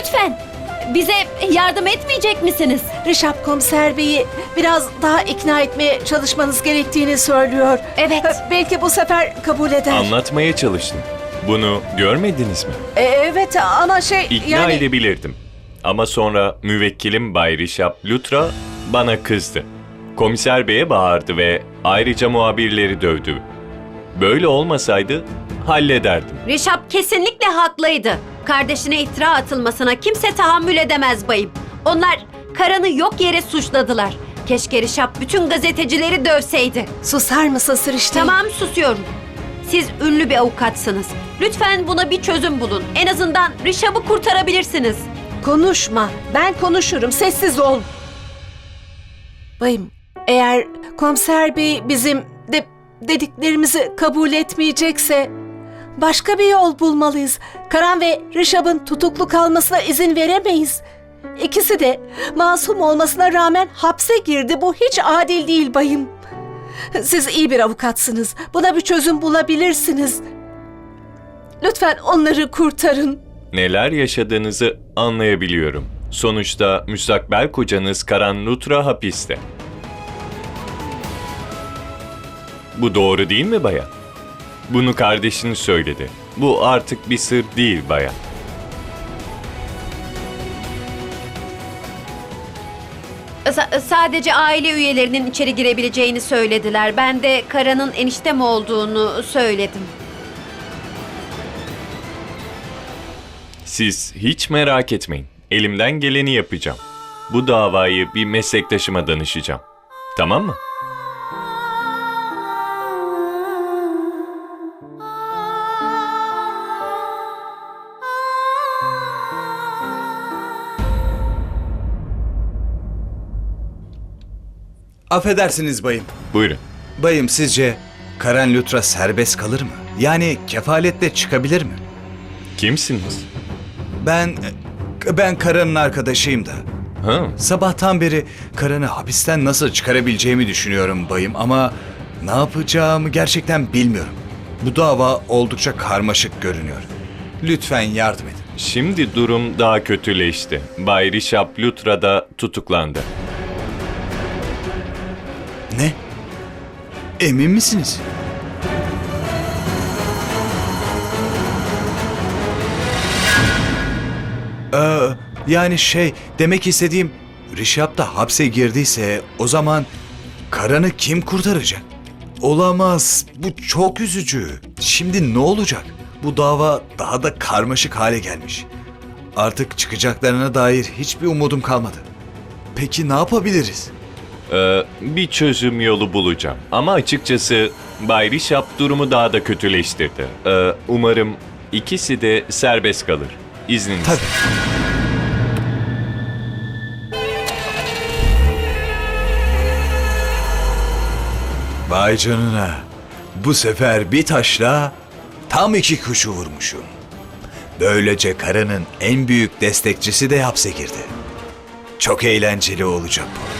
Lütfen bize yardım etmeyecek misiniz? Rişap komiser beyi biraz daha ikna etmeye çalışmanız gerektiğini söylüyor. Evet. Belki bu sefer kabul eder. Anlatmaya çalıştım. Bunu görmediniz mi? E, evet ama şey İkna yani... edebilirdim. Ama sonra müvekkilim Bay Rişap Lutra bana kızdı. Komiser beye bağırdı ve ayrıca muhabirleri dövdü. Böyle olmasaydı hallederdim. Rişap kesinlikle haklıydı. Kardeşine iftira atılmasına kimse tahammül edemez bayım. Onlar Karan'ı yok yere suçladılar. Keşke Rişap bütün gazetecileri dövseydi. Susar mısın Sırıştı? Tamam susuyorum. Siz ünlü bir avukatsınız. Lütfen buna bir çözüm bulun. En azından Rişap'ı kurtarabilirsiniz. Konuşma. Ben konuşurum. Sessiz ol. Bayım, eğer komiser bey bizim de dediklerimizi kabul etmeyecekse başka bir yol bulmalıyız. Karan ve Rişab'ın tutuklu kalmasına izin veremeyiz. İkisi de masum olmasına rağmen hapse girdi. Bu hiç adil değil bayım. Siz iyi bir avukatsınız. Buna bir çözüm bulabilirsiniz. Lütfen onları kurtarın. Neler yaşadığınızı anlayabiliyorum. Sonuçta müstakbel kocanız Karan Lutra hapiste. Bu doğru değil mi bayan? Bunu kardeşin söyledi. Bu artık bir sır değil bayan. Sa- sadece aile üyelerinin içeri girebileceğini söylediler. Ben de Karan'ın eniştem olduğunu söyledim. Siz hiç merak etmeyin. Elimden geleni yapacağım. Bu davayı bir meslektaşıma danışacağım. Tamam mı? Affedersiniz bayım. Buyurun. Bayım sizce Karen Lutra serbest kalır mı? Yani kefaletle çıkabilir mi? Kimsiniz? Ben ben Karan'ın arkadaşıyım da. Ha, Sabahtan beri Karan'ı hapisten nasıl çıkarabileceğimi düşünüyorum bayım ama ne yapacağımı gerçekten bilmiyorum. Bu dava oldukça karmaşık görünüyor. Lütfen yardım edin. şimdi durum daha kötüleşti. Bay Rişap Lutra da tutuklandı. Ne? Emin misiniz? Ee, yani şey demek istediğim Rişap da hapse girdiyse o zaman Karan'ı kim kurtaracak? Olamaz. Bu çok üzücü. Şimdi ne olacak? Bu dava daha da karmaşık hale gelmiş. Artık çıkacaklarına dair hiçbir umudum kalmadı. Peki ne yapabiliriz? Ee, bir çözüm yolu bulacağım. Ama açıkçası Bay Rişap durumu daha da kötüleştirdi. Ee, umarım ikisi de serbest kalır. İzninizle. Tabii. Vay canına. Bu sefer bir taşla tam iki kuşu vurmuşum. Böylece karının en büyük destekçisi de hapse girdi. Çok eğlenceli olacak bu.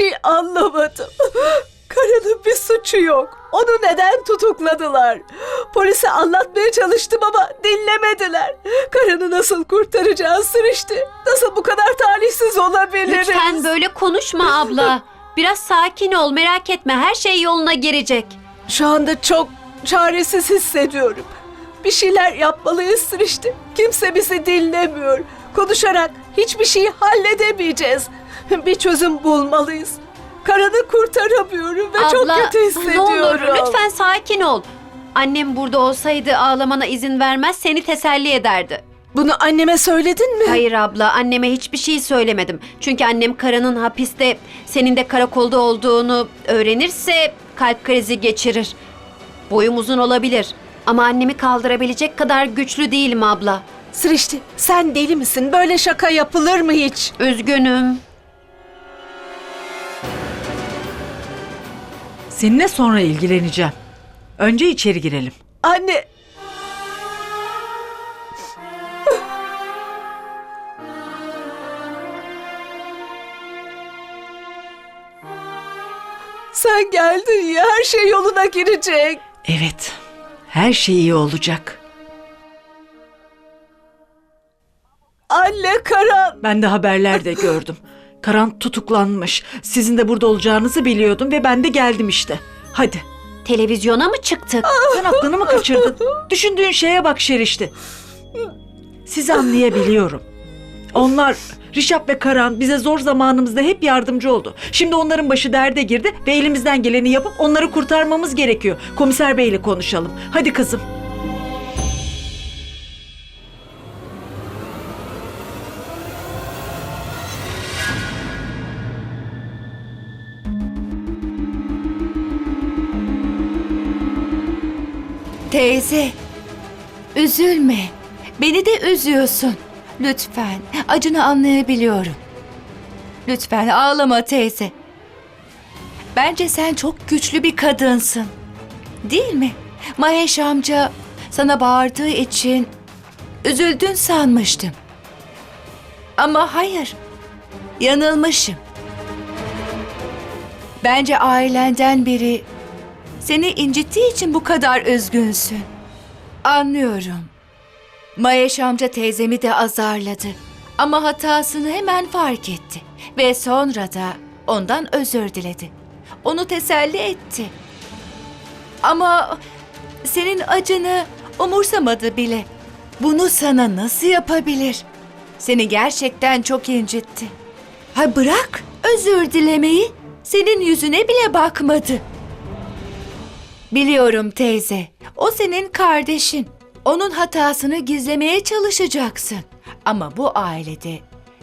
Şey anlamadım. Karının bir suçu yok. Onu neden tutukladılar? Polise anlatmaya çalıştım ama dinlemediler. Karını nasıl kurtaracağız sırıştı. Nasıl bu kadar talihsiz olabiliriz? Lütfen böyle konuşma abla. Biraz sakin ol, merak etme. Her şey yoluna girecek. Şu anda çok çaresiz hissediyorum. Bir şeyler yapmalıyız sırıştı. Kimse bizi dinlemiyor. Konuşarak hiçbir şeyi halledemeyeceğiz. Bir çözüm bulmalıyız. Karını kurtaramıyorum ve çok abla, kötü hissediyorum. ne olur lütfen sakin ol. Annem burada olsaydı ağlamana izin vermez, seni teselli ederdi. Bunu anneme söyledin mi? Hayır abla, anneme hiçbir şey söylemedim. Çünkü annem Kara'nın hapiste, senin de karakolda olduğunu öğrenirse kalp krizi geçirir. Boyum uzun olabilir ama annemi kaldırabilecek kadar güçlü değilim abla. Sırıştı sen deli misin? Böyle şaka yapılır mı hiç? Üzgünüm. Seninle sonra ilgileneceğim. Önce içeri girelim. Anne Sen geldin ya her şey yoluna girecek. Evet. Her şey iyi olacak. Anne Karan. Ben de haberlerde gördüm. Karan tutuklanmış. Sizin de burada olacağınızı biliyordum ve ben de geldim işte. Hadi. Televizyona mı çıktık? Sen aklını mı kaçırdın? Düşündüğün şeye bak Şerişti. Sizi anlayabiliyorum. Onlar, Rişap ve Karan bize zor zamanımızda hep yardımcı oldu. Şimdi onların başı derde girdi ve elimizden geleni yapıp onları kurtarmamız gerekiyor. Komiser Bey ile konuşalım. Hadi kızım. Teyze, üzülme. Beni de üzüyorsun. Lütfen, acını anlayabiliyorum. Lütfen ağlama teyze. Bence sen çok güçlü bir kadınsın. Değil mi? Mahesh amca sana bağırdığı için üzüldün sanmıştım. Ama hayır. Yanılmışım. Bence ailenden biri seni incittiği için bu kadar üzgünsün. Anlıyorum. Mayeş amca teyzemi de azarladı. Ama hatasını hemen fark etti. Ve sonra da ondan özür diledi. Onu teselli etti. Ama senin acını umursamadı bile. Bunu sana nasıl yapabilir? Seni gerçekten çok incitti. Ha bırak özür dilemeyi. Senin yüzüne bile bakmadı. Biliyorum teyze. O senin kardeşin. Onun hatasını gizlemeye çalışacaksın. Ama bu ailede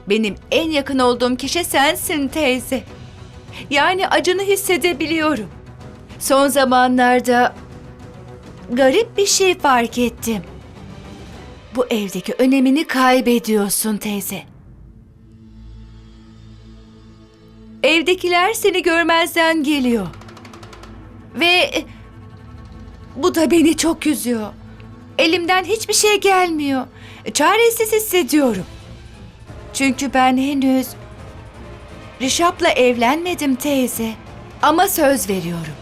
benim en yakın olduğum kişi sensin teyze. Yani acını hissedebiliyorum. Son zamanlarda garip bir şey fark ettim. Bu evdeki önemini kaybediyorsun teyze. Evdekiler seni görmezden geliyor. Ve bu da beni çok üzüyor. Elimden hiçbir şey gelmiyor. Çaresiz hissediyorum. Çünkü ben henüz Rişap'la evlenmedim teyze. Ama söz veriyorum.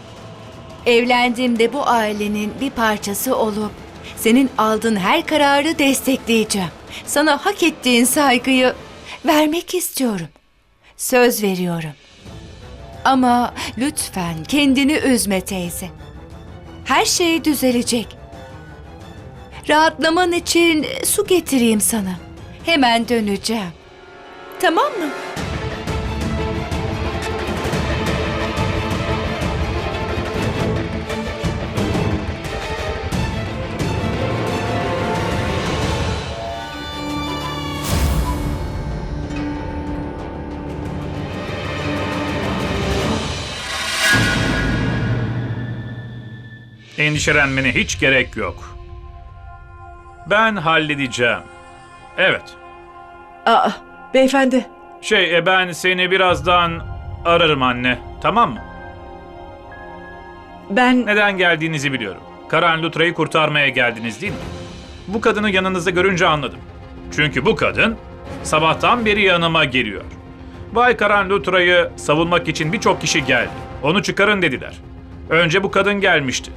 Evlendiğimde bu ailenin bir parçası olup senin aldığın her kararı destekleyeceğim. Sana hak ettiğin saygıyı vermek istiyorum. Söz veriyorum. Ama lütfen kendini üzme teyze. Her şey düzelecek. Rahatlaman için su getireyim sana. Hemen döneceğim. Tamam mı? Endişelenmene hiç gerek yok. Ben halledeceğim. Evet. Aa, beyefendi. Şey, e, ben seni birazdan ararım anne. Tamam mı? Ben Neden geldiğinizi biliyorum. Karan Lutra'yı kurtarmaya geldiniz değil mi? Bu kadını yanınızda görünce anladım. Çünkü bu kadın sabahtan beri yanıma geliyor. Bay Karan Lutra'yı savunmak için birçok kişi geldi. Onu çıkarın dediler. Önce bu kadın gelmişti.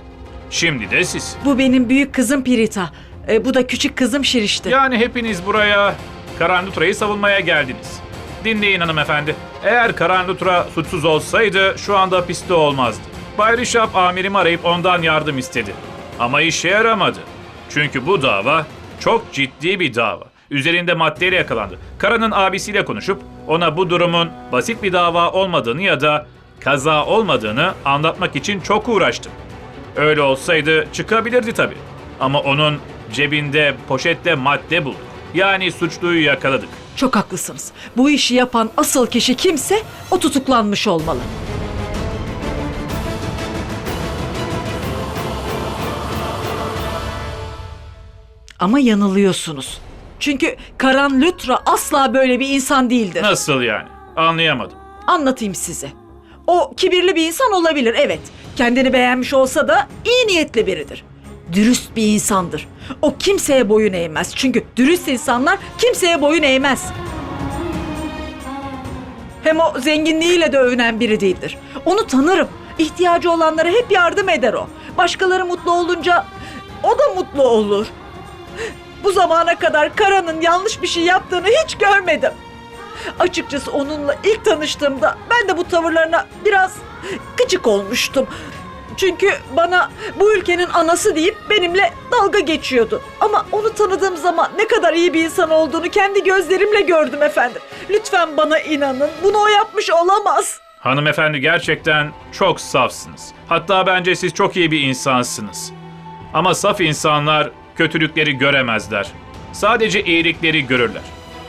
Şimdi de siz. bu benim büyük kızım Pirita. E, bu da küçük kızım Şirişti. Yani hepiniz buraya Karanlutra'yı savunmaya geldiniz. Dinleyin hanımefendi. Eğer Karanlutra suçsuz olsaydı şu anda hapiste olmazdı. Bay Rişap amirimi arayıp ondan yardım istedi. Ama işe yaramadı. Çünkü bu dava çok ciddi bir dava. Üzerinde maddeyle yakalandı. Karan'ın abisiyle konuşup ona bu durumun basit bir dava olmadığını ya da kaza olmadığını anlatmak için çok uğraştım. Öyle olsaydı çıkabilirdi tabii. Ama onun cebinde poşette madde bulduk. Yani suçluyu yakaladık. Çok haklısınız. Bu işi yapan asıl kişi kimse o tutuklanmış olmalı. Ama yanılıyorsunuz. Çünkü Karan Lutra asla böyle bir insan değildir. Nasıl yani? Anlayamadım. Anlatayım size. O kibirli bir insan olabilir evet. Kendini beğenmiş olsa da iyi niyetli biridir. Dürüst bir insandır. O kimseye boyun eğmez. Çünkü dürüst insanlar kimseye boyun eğmez. Hem o zenginliğiyle de övünen biri değildir. Onu tanırım. İhtiyacı olanlara hep yardım eder o. Başkaları mutlu olunca o da mutlu olur. Bu zamana kadar Kara'nın yanlış bir şey yaptığını hiç görmedim. Açıkçası onunla ilk tanıştığımda ben de bu tavırlarına biraz gıcık olmuştum. Çünkü bana bu ülkenin anası deyip benimle dalga geçiyordu. Ama onu tanıdığım zaman ne kadar iyi bir insan olduğunu kendi gözlerimle gördüm efendim. Lütfen bana inanın. Bunu o yapmış olamaz. Hanımefendi gerçekten çok safsınız. Hatta bence siz çok iyi bir insansınız. Ama saf insanlar kötülükleri göremezler. Sadece iyilikleri görürler.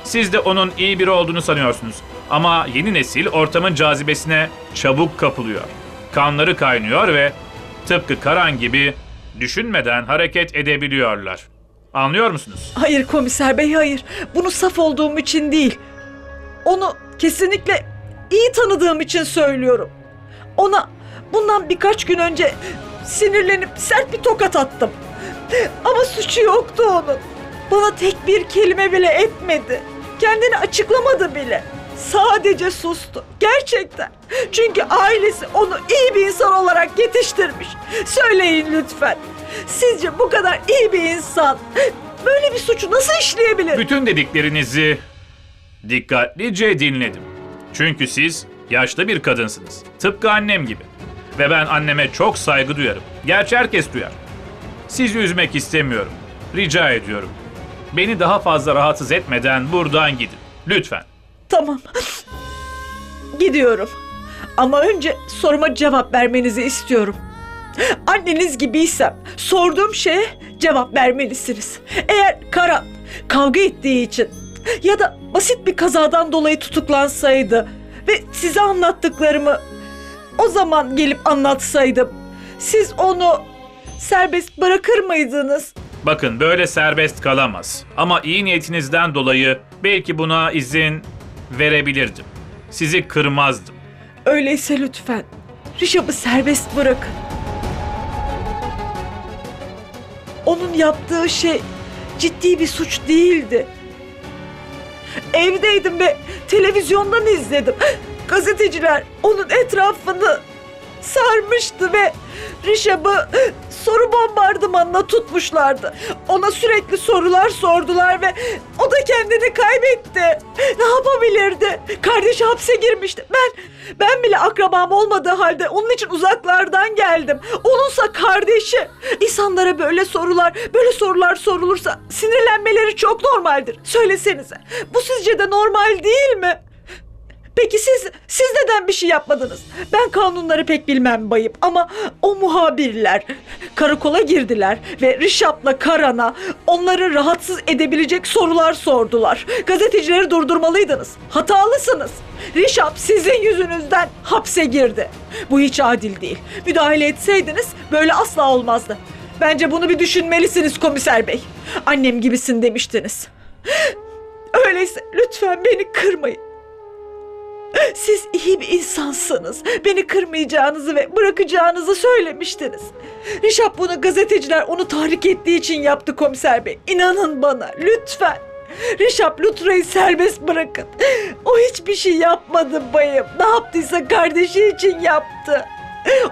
Siz de onun iyi biri olduğunu sanıyorsunuz. Ama yeni nesil ortamın cazibesine çabuk kapılıyor. Kanları kaynıyor ve tıpkı Karan gibi düşünmeden hareket edebiliyorlar. Anlıyor musunuz? Hayır komiser bey hayır. Bunu saf olduğum için değil. Onu kesinlikle iyi tanıdığım için söylüyorum. Ona bundan birkaç gün önce sinirlenip sert bir tokat attım. Ama suçu yoktu onun. Bana tek bir kelime bile etmedi. Kendini açıklamadı bile. Sadece sustu. Gerçekten. Çünkü ailesi onu iyi bir insan olarak yetiştirmiş. Söyleyin lütfen. Sizce bu kadar iyi bir insan böyle bir suçu nasıl işleyebilir? Bütün dediklerinizi dikkatlice dinledim. Çünkü siz yaşlı bir kadınsınız. Tıpkı annem gibi. Ve ben anneme çok saygı duyarım. Gerçi herkes duyar. Sizi üzmek istemiyorum. Rica ediyorum. Beni daha fazla rahatsız etmeden buradan gidin. Lütfen. Tamam. Gidiyorum. Ama önce soruma cevap vermenizi istiyorum. Anneniz gibiysem sorduğum şeye cevap vermelisiniz. Eğer Karan kavga ettiği için ya da basit bir kazadan dolayı tutuklansaydı ve size anlattıklarımı o zaman gelip anlatsaydım siz onu serbest bırakır mıydınız? Bakın böyle serbest kalamaz. Ama iyi niyetinizden dolayı belki buna izin verebilirdim. Sizi kırmazdım. Öyleyse lütfen Rişap'ı serbest bırakın. Onun yaptığı şey ciddi bir suç değildi. Evdeydim ve televizyondan izledim. Gazeteciler onun etrafını sarmıştı ve Rişap'ı soru bombardımanına tutmuşlardı. Ona sürekli sorular sordular ve o da kendini kaybetti. Ne yapabilirdi? Kardeşi hapse girmişti. Ben ben bile akrabam olmadığı halde onun için uzaklardan geldim. Onunsa kardeşi. İnsanlara böyle sorular, böyle sorular sorulursa sinirlenmeleri çok normaldir. Söylesenize. Bu sizce de normal değil mi? Peki siz, siz neden bir şey yapmadınız? Ben kanunları pek bilmem bayım ama o muhabirler karakola girdiler ve Rişap'la Karan'a onları rahatsız edebilecek sorular sordular. Gazetecileri durdurmalıydınız. Hatalısınız. Rişap sizin yüzünüzden hapse girdi. Bu hiç adil değil. Müdahale etseydiniz böyle asla olmazdı. Bence bunu bir düşünmelisiniz komiser bey. Annem gibisin demiştiniz. Öyleyse lütfen beni kırmayın. Siz iyi bir insansınız. Beni kırmayacağınızı ve bırakacağınızı söylemiştiniz. Rişap bunu gazeteciler onu tahrik ettiği için yaptı komiser bey. İnanın bana lütfen. Rişap Lutra'yı serbest bırakın. O hiçbir şey yapmadı bayım. Ne yaptıysa kardeşi için yaptı.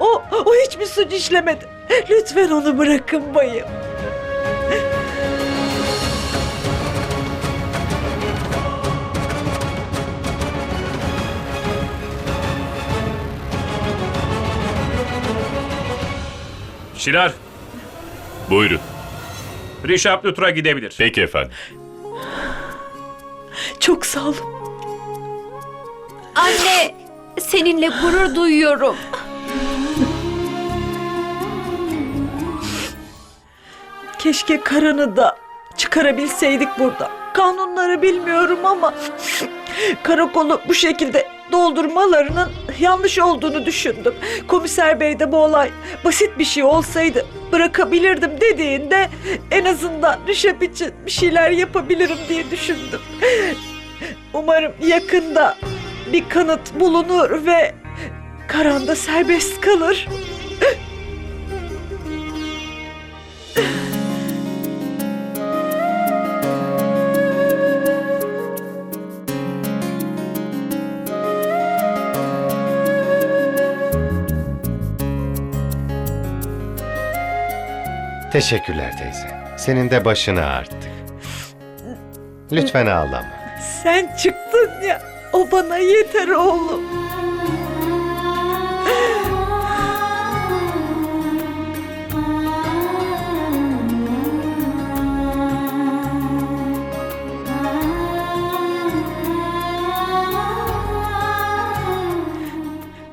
O, o hiçbir suç işlemedi. Lütfen onu bırakın bayım. Şirar, Buyurun. Rişap Lutra gidebilir. Peki efendim. Çok sağ olun. Anne, seninle gurur duyuyorum. Keşke Karan'ı da çıkarabilseydik burada. Kanunları bilmiyorum ama karakolu bu şekilde doldurmalarının yanlış olduğunu düşündüm. Komiser bey de bu olay basit bir şey olsaydı bırakabilirdim dediğinde en azından Rişap için bir şeyler yapabilirim diye düşündüm. Umarım yakında bir kanıt bulunur ve Karan da serbest kalır. Teşekkürler teyze. Senin de başını ağrıttık. Lütfen ağlama. Sen çıktın ya. O bana yeter oğlum.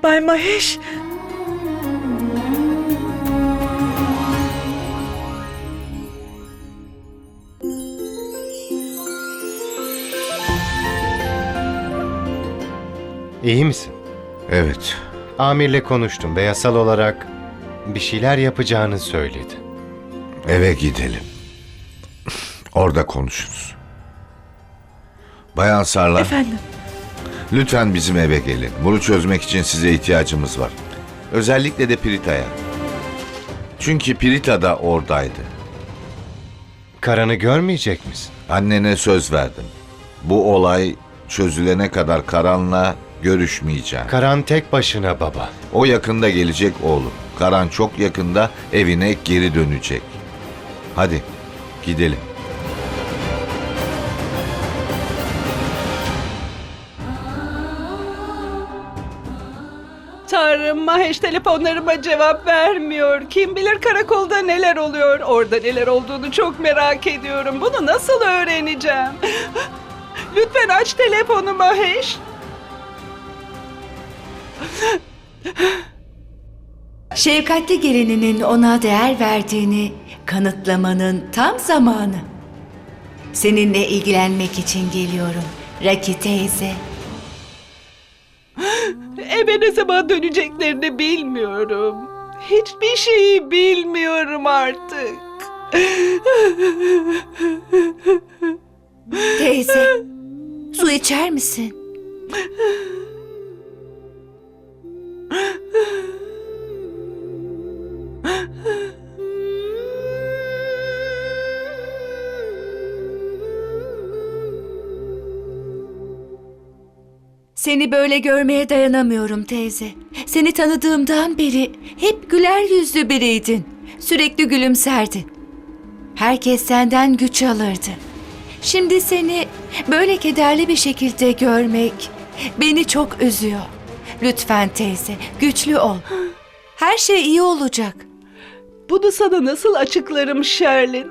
Bay Mahesh. İyi misin? Evet, Amirle konuştum ve yasal olarak bir şeyler yapacağını söyledi. eve gidelim. Orada konuşuruz. Bayan Sarla, Efendim. lütfen bizim eve gelin. Bunu çözmek için size ihtiyacımız var. Özellikle de Pirita'ya. Çünkü Pirita da oradaydı. Karan'ı görmeyecek misin? Annene söz verdim. Bu olay çözülene kadar Karan'la görüşmeyeceğim. Karan tek başına baba. O yakında gelecek oğlum. Karan çok yakında evine geri dönecek. Hadi gidelim. Tanrım Mahesh telefonlarıma cevap vermiyor. Kim bilir karakolda neler oluyor. Orada neler olduğunu çok merak ediyorum. Bunu nasıl öğreneceğim? Lütfen aç telefonu Mahesh. Şefkatli gelininin ona değer verdiğini kanıtlamanın tam zamanı. Seninle ilgilenmek için geliyorum. Raki teyze. Eve ne zaman döneceklerini bilmiyorum. Hiçbir şeyi bilmiyorum artık. Teyze, su içer misin? Seni böyle görmeye dayanamıyorum teyze. Seni tanıdığımdan beri hep güler yüzlü biriydin. Sürekli gülümserdin. Herkes senden güç alırdı. Şimdi seni böyle kederli bir şekilde görmek beni çok üzüyor. Lütfen teyze, güçlü ol. Her şey iyi olacak. Bunu sana nasıl açıklarım Sherlin?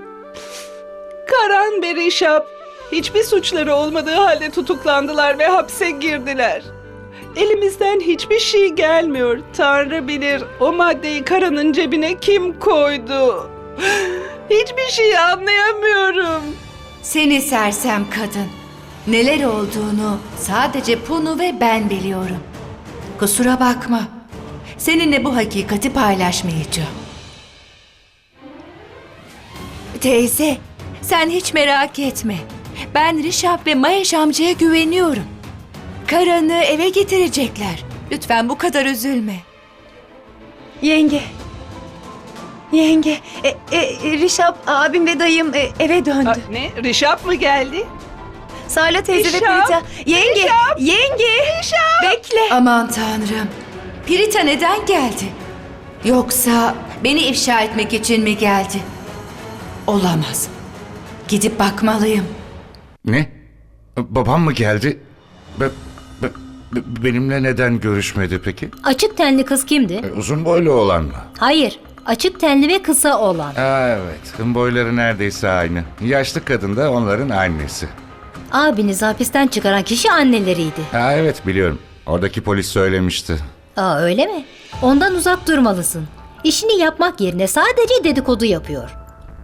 Karan ve Rişap hiçbir suçları olmadığı halde tutuklandılar ve hapse girdiler. Elimizden hiçbir şey gelmiyor. Tanrı bilir o maddeyi Karan'ın cebine kim koydu? Hiçbir şey anlayamıyorum. Seni sersem kadın. Neler olduğunu sadece Punu ve ben biliyorum. Kusura bakma. Seninle bu hakikati paylaşmayacağım. Teyze, sen hiç merak etme. Ben Rişap ve Mahesh amcaya güveniyorum. Karan'ı eve getirecekler. Lütfen bu kadar üzülme. Yenge. Yenge. E, e, Rişap abim ve dayım e, eve döndü. Ne? Rişap mı geldi? Sarla teyze ve Rişap, Prita. Yenge. Yenge. Bekle. Aman tanrım. Pirita neden geldi? Yoksa beni ifşa etmek için mi geldi? Olamaz. Gidip bakmalıyım. Ne? Babam mı geldi? Be, be- be- benimle neden görüşmedi peki? Açık tenli kız kimdi? E, uzun boylu olan mı? Hayır, açık tenli ve kısa olan. Aa, evet. Boyları neredeyse aynı. Yaşlı kadın da onların annesi. Abinizi hapisten çıkaran kişi anneleriydi. Ha, evet biliyorum. Oradaki polis söylemişti. Aa öyle mi? Ondan uzak durmalısın. İşini yapmak yerine sadece dedikodu yapıyor.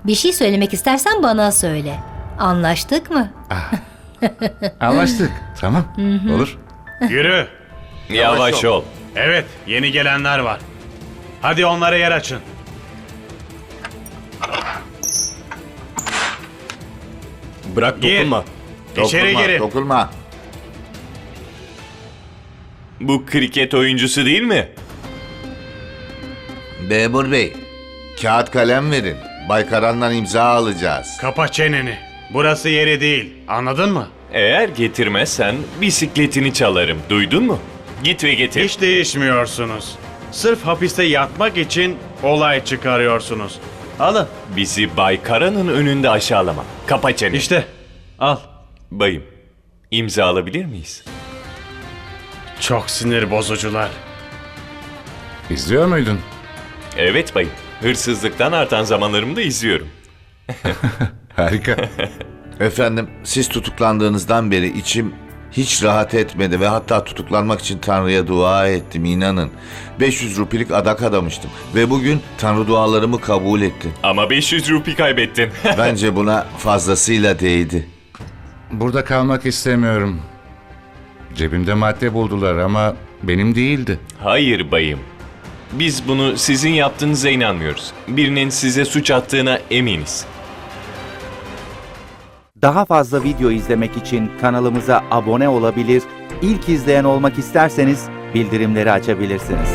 Bir şey söylemek istersen bana söyle. Anlaştık mı? Anlaştık. tamam. Olur. Yürü. Yavaş ol. Evet, yeni gelenler var. Hadi onlara yer açın. Bırak Gir. dokunma. İçeri Dokunma, girin. Dokunma. Bu kriket oyuncusu değil mi? Memur Bey, kağıt kalem verin. Bay Karan'dan imza alacağız. Kapa çeneni. Burası yeri değil. Anladın mı? Eğer getirmezsen bisikletini çalarım. Duydun mu? Git ve getir. Hiç değişmiyorsunuz. Sırf hapiste yatmak için olay çıkarıyorsunuz. Alın. Bizi Bay Kara'nın önünde aşağılama. Kapa çeneni. İşte al. Bayım, imza alabilir miyiz? Çok sinir bozucular. İzliyor muydun? Evet bayım. Hırsızlıktan artan zamanlarımda izliyorum. Harika. Efendim siz tutuklandığınızdan beri içim hiç rahat etmedi ve hatta tutuklanmak için Tanrı'ya dua ettim inanın. 500 rupilik adak adamıştım ve bugün Tanrı dualarımı kabul etti. Ama 500 rupi kaybettin. Bence buna fazlasıyla değdi. Burada kalmak istemiyorum. Cebimde madde buldular ama benim değildi. Hayır bayım. Biz bunu sizin yaptığınıza inanmıyoruz. Birinin size suç attığına eminiz. Daha fazla video izlemek için kanalımıza abone olabilir, ilk izleyen olmak isterseniz bildirimleri açabilirsiniz.